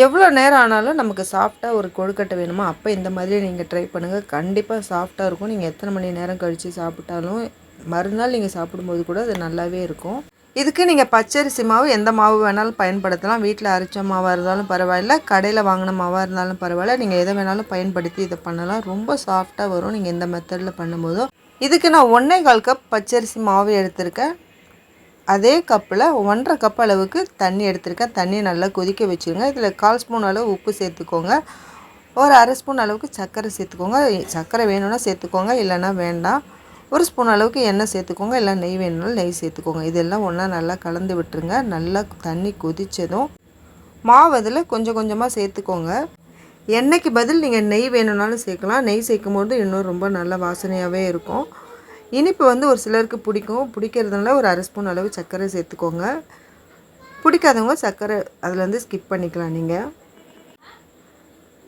எவ்வளோ நேரம் ஆனாலும் நமக்கு சாஃப்டாக ஒரு கொழுக்கட்டை வேணுமோ அப்போ இந்த மாதிரி நீங்கள் ட்ரை பண்ணுங்கள் கண்டிப்பாக சாஃப்டாக இருக்கும். நீங்கள் எத்தனை மணி நேரம் கழித்து சாப்பிட்டாலும் மறுநாள் நீங்கள் சாப்பிடும்போது கூட அது நல்லாவே இருக்கும். இதுக்கு நீங்கள் பச்சரிசி மாவு எந்த மாவு வேணாலும் பயன்படுத்தலாம். வீட்டில் அரைச்ச மாவாக இருந்தாலும் பரவாயில்ல. கடையில் வாங்கின மாவாக இருந்தாலும் பரவாயில்ல. நீங்கள் எதை வேணாலும் பயன்படுத்தி இதை பண்ணலாம். ரொம்ப சாஃப்டாக வரும். நீங்கள் இந்த மெத்தடில் பண்ணும்போதும். இதுக்கு நான் ஒன்றே கால் கப் பச்சரிசி மாவு எடுத்திருக்கேன். அதே கப்பில் ஒன்றரை கப் அளவுக்கு தண்ணி எடுத்திருக்கேன். தண்ணியை நல்லா கொதிக்க வச்சுருங்க. இதில் கால் ஸ்பூன் அளவு உப்பு சேர்த்துக்கோங்க. ஒரு அரை ஸ்பூன் அளவுக்கு சர்க்கரை சேர்த்துக்கோங்க. சர்க்கரை வேணும்னா சேர்த்துக்கோங்க இல்லைன்னா வேண்டாம். ஒரு ஸ்பூன் அளவுக்கு எண்ணெய் சேர்த்துக்கோங்க. இல்லை நெய் வேணும்னாலும் நெய் சேர்த்துக்கோங்க. இதெல்லாம் ஒன்றா நல்லா கலந்து விட்டுருங்க. நல்லா தண்ணி கொதித்ததும் மாவு அதில் கொஞ்சம் கொஞ்சமாக சேர்த்துக்கோங்க. எண்ணெய்க்கு பதில் நீங்கள் நெய் வேணும்னாலும் சேர்க்கலாம். நெய் சேர்க்கும் போது இன்னும் ரொம்ப நல்ல வாசனையாகவே இருக்கும். இனிப்பு வந்து ஒரு சிலருக்கு பிடிக்கும். பிடிக்கிறதுனால ஒரு அரை ஸ்பூன் அளவு சர்க்கரை சேர்த்துக்கோங்க. பிடிக்காதவங்க சர்க்கரை அதுலேருந்து ஸ்கிப் பண்ணிக்கலாம் நீங்கள்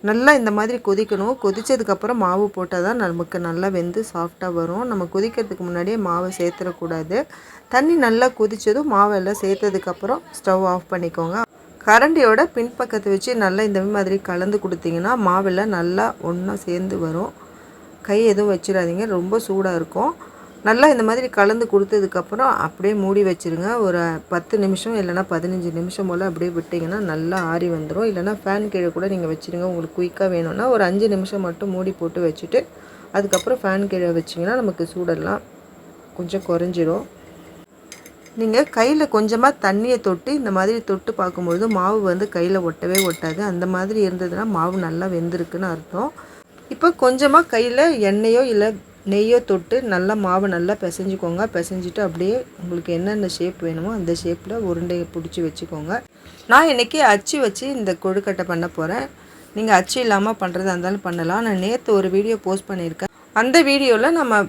நல்லா இந்த மாதிரி கொதிக்கணும். கொதித்ததுக்கப்புறம் மாவு போட்டால் தான் நமக்கு நல்லா வெந்து சாஃப்டாக வரும். நம்ம கொதிக்கிறதுக்கு முன்னாடியே மாவை சேர்த்துடக்கூடாது தண்ணி நல்லா கொதித்ததும் மாவெல்லாம் சேர்த்ததுக்கப்புறம் ஸ்டவ் ஆஃப் பண்ணிக்கோங்க. கரண்டியோட பின்பக்கத்தை வச்சு நல்லா இந்த மாதிரி கலந்து கொடுத்தீங்கன்னா மாவெல்லாம் நல்லா ஒன்றா சேர்ந்து வரும். கை எதுவும் வச்சிடாதீங்க. ரொம்ப சூடாக இருக்கும். நல்லா இந்த மாதிரி கலந்து கொடுத்ததுக்கப்புறம் அப்படியே மூடி வச்சுருங்க. ஒரு பத்து நிமிஷம் இல்லைனா பதினஞ்சு நிமிஷம் போல் அப்படியே விட்டிங்கன்னா நல்லா ஆறி வந்துடும் இல்லைனா ஃபேன் கீழே கூட நீங்கள் வச்சுருங்க. உங்களுக்கு குயிக்காக வேணும்னா ஒரு அஞ்சு நிமிஷம் மட்டும் மூடி போட்டு வச்சுட்டு அதுக்கப்புறம் ஃபேன் கீழே வச்சிங்கன்னா நமக்கு சூடெல்லாம் கொஞ்சம் குறைஞ்சிரும். நீங்கள் கையில் கொஞ்சமாக தண்ணியை தொட்டு இந்த மாதிரி தொட்டு பார்க்கும்பொழுது மாவு வந்து கையில் ஒட்டவே ஒட்டாது. அந்த மாதிரி இருந்ததுன்னா மாவு நல்லா வெந்திருக்குன்னு அர்த்தம். இப்போ கொஞ்சமாக கையில் எண்ணெயோ இல்லை நெய்யோ தொட்டு நல்லா மாவு நல்லா பிசைஞ்சிக்கோங்க. பிசைஞ்சிட்டு அப்படியே உங்களுக்கு என்னென்ன ஷேப் வேணுமோ அந்த ஷேப்பில் உருண்டையை பிடிச்சி வச்சுக்கோங்க. நான் இன்றைக்கி அச்சு வச்சு இந்த கொழுக்கட்டை பண்ண போகிறேன் நீங்கள் அச்சு இல்லாமல் பண்ணுறதா இருந்தாலும் பண்ணலாம். நான் நேற்று ஒரு வீடியோ போஸ்ட் பண்ணியிருக்கேன். அந்த வீடியோவில் நம்ம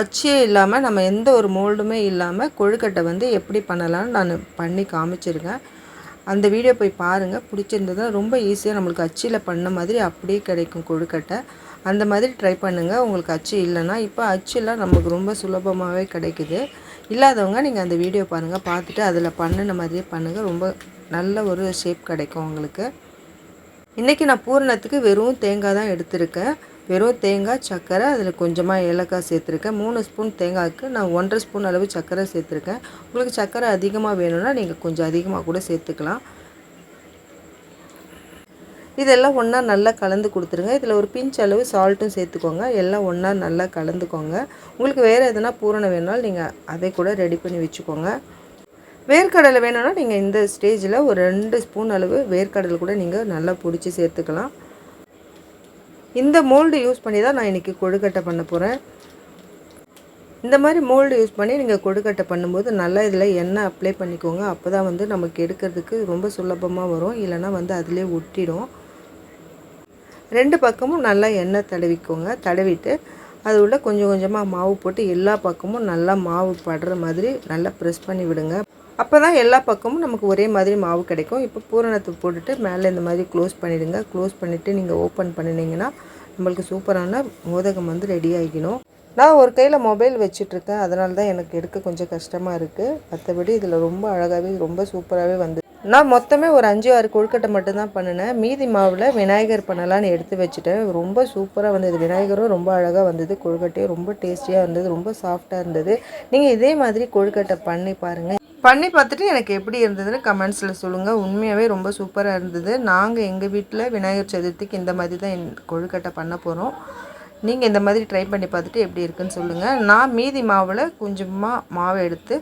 அச்சே இல்லாமல் நம்ம எந்த ஒரு மோல்டுமே இல்லாமல் கொழுக்கட்டை வந்து எப்படி பண்ணலாம்னு நான் பண்ணி காமிச்சிருக்கேன். அந்த வீடியோ போய் பாருங்கள் பிடிச்சிருந்ததா ரொம்ப ஈஸியாக நம்மளுக்கு அச்சியில் பண்ண மாதிரி அப்படியே கிடைக்கும் கொழுக்கட்டை. அந்த மாதிரி ட்ரை பண்ணுங்கள் உங்களுக்கு அச்சு இல்லைன்னா இப்போ அச்சுலாம் நமக்கு ரொம்ப சுலபமாகவே கிடைக்குது. இல்லாதவங்க நீங்கள் அந்த வீடியோ பாருங்கள் பார்த்துட்டு அதில் பண்ணின மாதிரியே பண்ணுங்கள் ரொம்ப நல்ல ஒரு ஷேப் கிடைக்கும் உங்களுக்கு. இன்றைக்கி நான் பூரணத்துக்கு வெறும் தேங்காய் தான் எடுத்திருக்கேன். வெறும் தேங்காய் சர்க்கரை அதில் கொஞ்சமாக ஏலக்காய் சேர்த்துருக்கேன். மூணு ஸ்பூன் தேங்காய்க்கு நான் ஒன்றரை ஸ்பூன் அளவு சர்க்கரை சேர்த்துருக்கேன். உங்களுக்கு சர்க்கரை அதிகமாக வேணும்னா நீங்கள் கொஞ்சம் அதிகமாக கூட சேர்த்துக்கலாம். இதெல்லாம் ஒன்றா நல்லா கலந்து கொடுத்துருங்க. இதில் ஒரு பிஞ்ச் அளவு சால்ட்டும் சேர்த்துக்கோங்க. எல்லாம் ஒன்றா நல்லா கலந்துக்கோங்க. உங்களுக்கு வேறு எதனா பூரணம் வேணாலும் நீங்கள் அதை கூட ரெடி பண்ணி வச்சுக்கோங்க. வேர்க்கடலை வேணும்னா நீங்கள் இந்த ஸ்டேஜில் ஒரு ரெண்டு ஸ்பூன் அளவு வேர்க்கடலை கூட நீங்கள் நல்லா பிடிச்சி சேர்த்துக்கலாம். இந்த மோல்டு யூஸ் பண்ணி தான் நான் இன்றைக்கி கொழுக்கட்டை பண்ண போகிறேன் இந்த மாதிரி மோல்டு யூஸ் பண்ணி நீங்கள் கொழுக்கட்டை பண்ணும்போது நல்லா இதில் எண்ணெய் அப்ளை பண்ணிக்கோங்க. அப்போ தான் வந்து நமக்கு எடுக்கிறதுக்கு ரொம்ப சுலபமாக வரும். இல்லைனா வந்து அதிலே ஒட்டிடும். ரெண்டு பக்கமும் நல்லா எண்ணெய் தடவிக்கோங்க. தடவிட்டு அது உள்ள கொஞ்சம் கொஞ்சமாக மாவு போட்டு எல்லா பக்கமும் நல்லா மாவு படுற மாதிரி நல்லா ப்ரெஸ் பண்ணி விடுங்க. அப்போ தான் எல்லா பக்கமும் நமக்கு ஒரே மாதிரி மாவு கிடைக்கும். இப்போ பூரணத்தை போட்டுட்டு மேலே இந்த மாதிரி க்ளோஸ் பண்ணிவிடுங்க க்ளோஸ் பண்ணிவிட்டு நீங்கள் ஓப்பன் பண்ணினீங்கன்னா நம்மளுக்கு சூப்பரான மோதகம் வந்து ரெடி ஆகிக்கணும் நான் ஒரு கையில் மொபைல் வச்சிட்ருக்கேன் அதனால தான் எனக்கு எடுக்க கொஞ்சம் கஷ்டமாக இருக்குது மற்றபடி இதில் ரொம்ப அழகாகவே ரொம்ப சூப்பராகவே வந்து நான் மொத்தமே ஒரு அஞ்சு ஆறு கொழுக்கட்டை மட்டும்தான் பண்ணினேன். மீதி மாவில் விநாயகர் பண்ணலான்னு எடுத்து வச்சுட்டேன். ரொம்ப சூப்பராக வந்தது. விநாயகரும் ரொம்ப அழகாக வந்தது. கொழுக்கட்டையும் ரொம்ப டேஸ்டியாக இருந்தது. ரொம்ப சாஃப்டாக இருந்தது. நீங்கள் இதே மாதிரி கொழுக்கட்டை பண்ணி பாருங்கள் பண்ணி பார்த்துட்டு எனக்கு எப்படி இருந்ததுன்னு கமெண்ட்ஸில் சொல்லுங்கள் உண்மையாகவே ரொம்ப சூப்பராக இருந்தது. நாங்கள் எங்கள் வீட்டில் விநாயகர் சதுர்த்திக்கு இந்த மாதிரி தான் கொழுக்கட்டை பண்ண போகிறோம் நீங்கள் இந்த மாதிரி ட்ரை பண்ணி பார்த்துட்டு எப்படி இருக்குன்னு சொல்லுங்கள் நான் மீதி மாவில் கொஞ்சமாக மாவை எடுத்து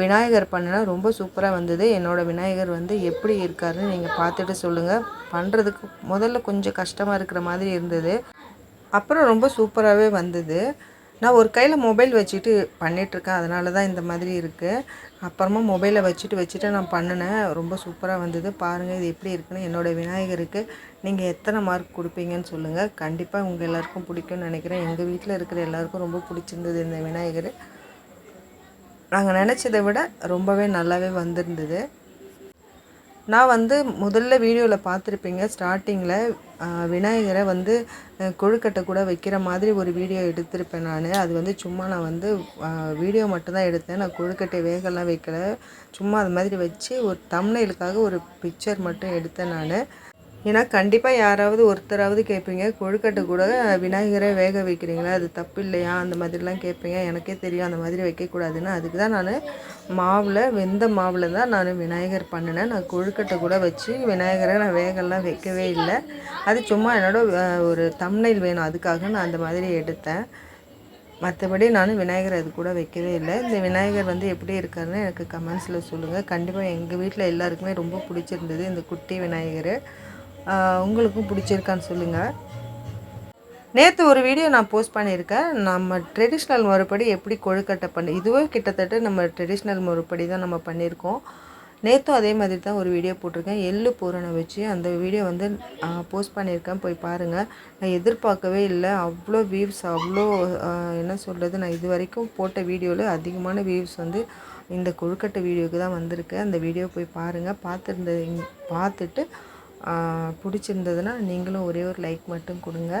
விநாயகர் பண்ணினா ரொம்ப சூப்பராக வந்தது. என்னோடய விநாயகர் வந்து எப்படி இருக்காருன்னு நீங்கள் பார்த்துட்டு சொல்லுங்கள் பண்ணுறதுக்கு முதல்ல கொஞ்சம் கஷ்டமாக இருக்கிற மாதிரி இருந்தது. அப்புறம் ரொம்ப சூப்பராகவே வந்தது. நான் ஒரு கையில் மொபைல் வச்சுட்டு பண்ணிகிட்ருக்கேன் அதனால தான் இந்த மாதிரி இருக்குது அப்புறமா மொபைலை வச்சுட்டு வச்சுட்டு நான் பண்ணினேன். ரொம்ப சூப்பராக வந்தது. பாருங்கள் இது எப்படி இருக்குன்னு என்னோடய விநாயகருக்கு நீங்கள் எத்தனை மார்க் கொடுப்பீங்கன்னு சொல்லுங்கள் கண்டிப்பாக உங்கள் எல்லாருக்கும் பிடிக்கும்னு நினைக்கிறேன். எங்கள் வீட்டில் இருக்கிற எல்லாருக்கும் ரொம்ப பிடிச்சிருந்தது இந்த விநாயகர். நாங்கள் நினச்சதை விட ரொம்பவே நல்லாவே வந்திருந்தது. நான் வந்து முதல்ல வீடியோவில் பார்த்துருப்பீங்க ஸ்டார்டிங்கில் விநாயகரை வந்து கொழுக்கட்டை கூட வைக்கிற மாதிரி ஒரு வீடியோ எடுத்திருப்பேன் நான். அது வந்து சும்மா நான் வந்து வீடியோ மட்டும்தான் எடுத்தேன். நான் கொழுக்கட்டை வேகலாம் வைக்கல. சும்மா அது மாதிரி வச்சு ஒரு தம்னைலுக்காக ஒரு பிக்சர் மட்டும் எடுத்தேன் நான். ஏன்னா கண்டிப்பாக யாராவது ஒருத்தராவது கேட்பீங்க. கொழுக்கட்டை கூட விநாயகரை வேக வைக்கிறீங்களா? அது தப்பு இல்லையா? அந்த மாதிரிலாம் கேட்பீங்க. எனக்கே தெரியும். அந்த மாதிரி வைக்கக்கூடாதுன்னு. அதுக்கு தான் நான் மாவில் வெந்த மாவில் தான் நான் விநாயகர் பண்ணினேன். நான் கொழுக்கட்டை கூட வச்சு விநாயகரை நான் வேகலாம் வைக்கவே இல்லை. அது சும்மா என்னோட ஒரு தம்னைல் வேணும். அதுக்காக நான் அந்த மாதிரி எடுத்தேன். மற்றபடி நான் விநாயகர் அது கூட வைக்கவே இல்லை. இந்த விநாயகர் வந்து எப்படி இருக்காருன்னு எனக்கு கமெண்ட்ஸில் சொல்லுங்கள் கண்டிப்பாக எங்கள் வீட்டில் எல்லாருக்குமே ரொம்ப பிடிச்சிருந்தது இந்த குட்டி விநாயகர். உங்களுக்கும் பிடிச்சிருக்கான்னு சொல்லுங்கள் நேற்று ஒரு வீடியோ நான் போஸ்ட் பண்ணியிருக்கேன். நம்ம ட்ரெடிஷ்னல் முறைப்படி எப்படி கொழுக்கட்டை பண்ணி இதுவே கிட்டத்தட்ட நம்ம ட்ரெடிஷ்னல் முறைப்படி தான் நம்ம பண்ணியிருக்கோம். நேற்றும் அதே மாதிரி தான் ஒரு வீடியோ போட்டிருக்கேன். எள்ளு பூரணை வச்சு அந்த வீடியோ வந்து போஸ்ட் பண்ணியிருக்கேன். போய் பாருங்கள் நான் எதிர்பார்க்கவே இல்லை. அவ்வளோ வியூஸ் அவ்வளோ என்ன சொல்கிறது நான் இது வரைக்கும் போட்ட வீடியோவில் அதிகமான வியூஸ் வந்து இந்த கொழுக்கட்டை வீடியோவுக்கு தான் வந்திருக்கு. அந்த வீடியோ போய் பாருங்கள் பார்த்துருந்த பார்த்துட்டு பிடிச்சிருந்ததுன்னா நீங்களும் ஒரே ஒரு லைக் மட்டும் கொடுங்க.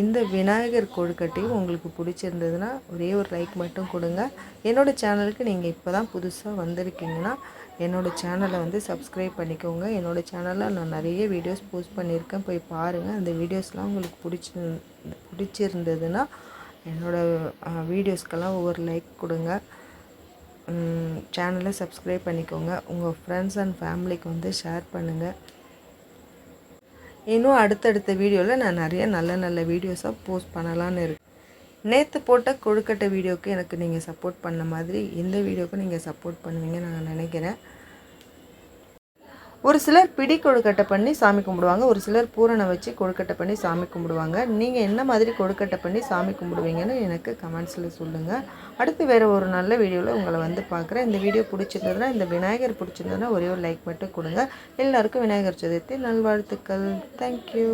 இந்த விநாயகர் கொழுக்கட்டையும் உங்களுக்கு பிடிச்சிருந்ததுன்னா ஒரே ஒரு லைக் மட்டும் கொடுங்க. என்னோடய சேனலுக்கு நீங்கள் இப்போ தான் புதுசாக வந்திருக்கீங்கன்னா என்னோடய சேனலை வந்து சப்ஸ்கிரைப் பண்ணிக்கோங்க. என்னோடய சேனலில் நான் நிறைய வீடியோஸ் போஸ்ட் பண்ணியிருக்கேன். போய் பாருங்கள் அந்த வீடியோஸ்லாம் உங்களுக்கு பிடிச்சி பிடிச்சிருந்ததுன்னா என்னோடய வீடியோஸ்க்கெல்லாம் ஒவ்வொரு லைக் கொடுங்க. சேனலை சப்ஸ்கிரைப் பண்ணிக்கோங்க. உங்கள் ஃப்ரெண்ட்ஸ் அண்ட் ஃபேமிலிக்கு வந்து ஷேர் பண்ணுங்கள் இன்னும் அடுத்தடுத்த வீடியோவில் நான் நிறைய நல்ல நல்ல வீடியோஸாக போஸ்ட் பண்ணலான்னு இருக்கேன் நேற்று போட்ட கொழுக்கட்டை வீடியோவுக்கு எனக்கு நீங்கள் சப்போர்ட் பண்ண மாதிரி இந்த வீடியோவுக்கு நீங்கள் சப்போர்ட் பண்ணுவீங்கன்னு நான் நினைக்கிறேன். ஒரு சிலர் பிடி கொழுக்கட்டை பண்ணி சாமி கும்பிடுவாங்க ஒரு சிலர் பூரணை வச்சு கொழுக்கட்டை பண்ணி சாமி கும்பிடுவாங்க. நீங்கள் என்ன மாதிரி கொழுக்கட்டை பண்ணி சாமி கும்பிடுவீங்கன்னு எனக்கு கமெண்ட்ஸில் சொல்லுங்கள் அடுத்து வேறு ஒரு நல்ல வீடியோவில் உங்களை வந்து பார்க்குறேன். இந்த வீடியோ பிடிச்சிருந்ததுன்னா இந்த விநாயகர் பிடிச்சிருந்ததுன்னா ஒரே ஒரு லைக் மட்டும் கொடுங்க. எல்லாருக்கும் விநாயகர் சதுர்த்தி நல்வாழ்த்துக்கள். தேங்க்யூ